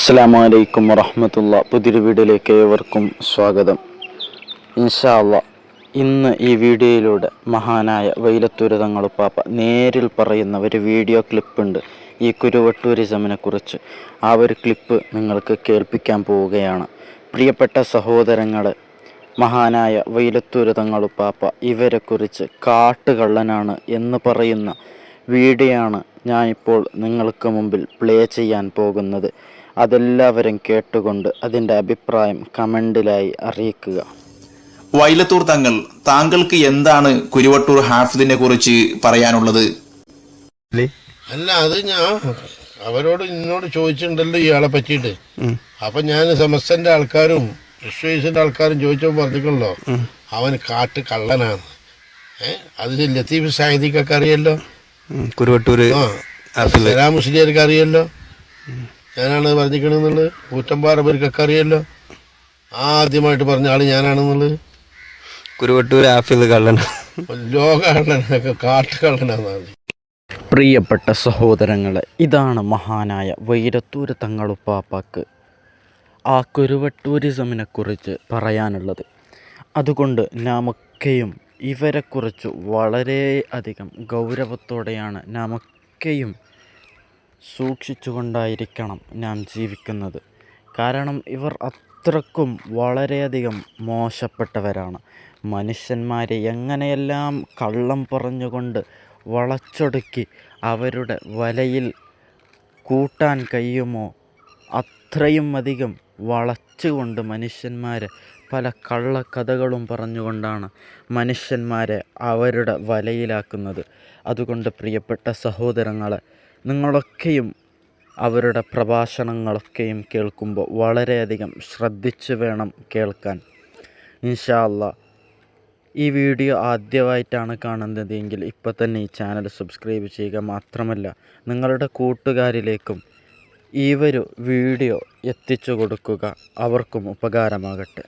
അസ്സാം വലൈക്കും വറഹമത്തുള്ള പുതിയൊരു വീഡിയോയിലേക്ക് ഏവർക്കും സ്വാഗതം. ഇൻഷാല്ല ഇന്ന് ഈ വീഡിയോയിലൂടെ മഹാനായ വൈലത്തൂര് തങ്ങളുപ്പാപ്പ നേരിൽ പറയുന്ന ഒരു വീഡിയോ ക്ലിപ്പുണ്ട്. ഈ കുരുവട്ടൂരിസമിനെ കുറിച്ച് ആ ഒരു ക്ലിപ്പ് നിങ്ങൾക്ക് കേൾപ്പിക്കാൻ പോവുകയാണ്. പ്രിയപ്പെട്ട സഹോദരങ്ങളെ മഹാനായ വൈലത്തൂര് തങ്ങളുപ്പാപ്പ ഇവരെക്കുറിച്ച് കാട്ടുകള്ളനാണ് എന്ന് പറയുന്ന വീഡിയോ ആണ് ഞാനിപ്പോൾ നിങ്ങൾക്ക് മുമ്പിൽ പ്ലേ ചെയ്യാൻ പോകുന്നത്. അതെല്ലാവരും കേട്ടുകൊണ്ട് അതിന്റെ അഭിപ്രായം കമന്റിലായി അറിയിക്കുക. വൈലത്തൂർ തങ്ങൾ താങ്കൾക്ക് എന്താണ് കുരുവട്ടൂർ ഹാഫിദിനെ കുറിച്ച് പറയാനുള്ളത്? അല്ല അത് ഞാൻ അവരോട് എന്നോട് ചോദിച്ചിട്ടുണ്ടല്ലോ ഇയാളെ പറ്റിയിട്ട്. അപ്പൊ ഞാൻ സമസ്തന്റെ ആൾക്കാരും വിശ്വസിന്റെ ആൾക്കാരും ചോദിച്ചപ്പോൾ പറഞ്ഞിട്ടുള്ളോ? അവൻ കാട്ട് കള്ളനാണ്. അത് ലത്തീഫ് സാഹിദിക്കൊക്കെ അറിയല്ലോ? കുരുവട്ടൂര് ആ സലാം അറിയല്ലോ? ഞാനാണ് പറഞ്ഞിരിക്കണെന്നുള്ളത്? കൂറ്റമ്പാറബർക്കൊക്കെ അറിയല്ലോ ആദ്യമായിട്ട് പറഞ്ഞ ആൾ ഞാനാണെന്നുള്ളത്. കുരുവട്ടൂർ ആഫിൽ കള്ളൻ. ലോക കള്ളനൊക്കെ കാട്ട് കള്ളനാന്നാണ് പ്രിയപ്പെട്ട സഹോദരങ്ങളെ ഇതാണ് മഹാനായ വൈരത്തൂര് തങ്ങളുപ്പാപ്പാക്ക് ആ കുരുവട്ടൂരിസമിനെക്കുറിച്ച് പറയാനുള്ളത്. അതുകൊണ്ട് നാമൊക്കെയും ഇവരെക്കുറിച്ച് വളരെ അധികം ഗൗരവത്തോടെയാണ് നാമൊക്കെയും സൂക്ഷിച്ചുകൊണ്ടായിരിക്കണം നാം ജീവിക്കുന്നത്. കാരണം ഇവർ അത്രക്കും വളരെയധികം മോശപ്പെട്ടവരാണ്. മനുഷ്യന്മാരെ എങ്ങനെയെല്ലാം കള്ളം പറഞ്ഞുകൊണ്ട് വളച്ചൊടുക്കി അവരുടെ വലയിൽ കൂട്ടാൻ കഴിയുമോ അത്രയും അധികം വളച്ചുകൊണ്ട് മനുഷ്യന്മാരെ പല കള്ളക്കഥകളും പറഞ്ഞുകൊണ്ടാണ് മനുഷ്യന്മാരെ അവരുടെ വലയിലാക്കുന്നത്. അതുകൊണ്ട് പ്രിയപ്പെട്ട സഹോദരങ്ങളെ നിങ്ങളൊക്കെയും അവരുടെ പ്രഭാഷണങ്ങളൊക്കെയും കേൾക്കുമ്പോൾ വളരെയധികം ശ്രദ്ധിച്ച് വേണം കേൾക്കാൻ. ഇൻഷാല്ല ഈ വീഡിയോ ആദ്യമായിട്ടാണ് കാണുന്നതെങ്കിൽ ഇപ്പോൾ തന്നെ ഈ ചാനൽ സബ്സ്ക്രൈബ് ചെയ്യുക മാത്രമല്ല നിങ്ങളുടെ കൂട്ടുകാരിലേക്കും ഈ ഒരു വീഡിയോ എത്തിച്ചു കൊടുക്കുക അവർക്കും ഉപകാരമാകട്ടെ.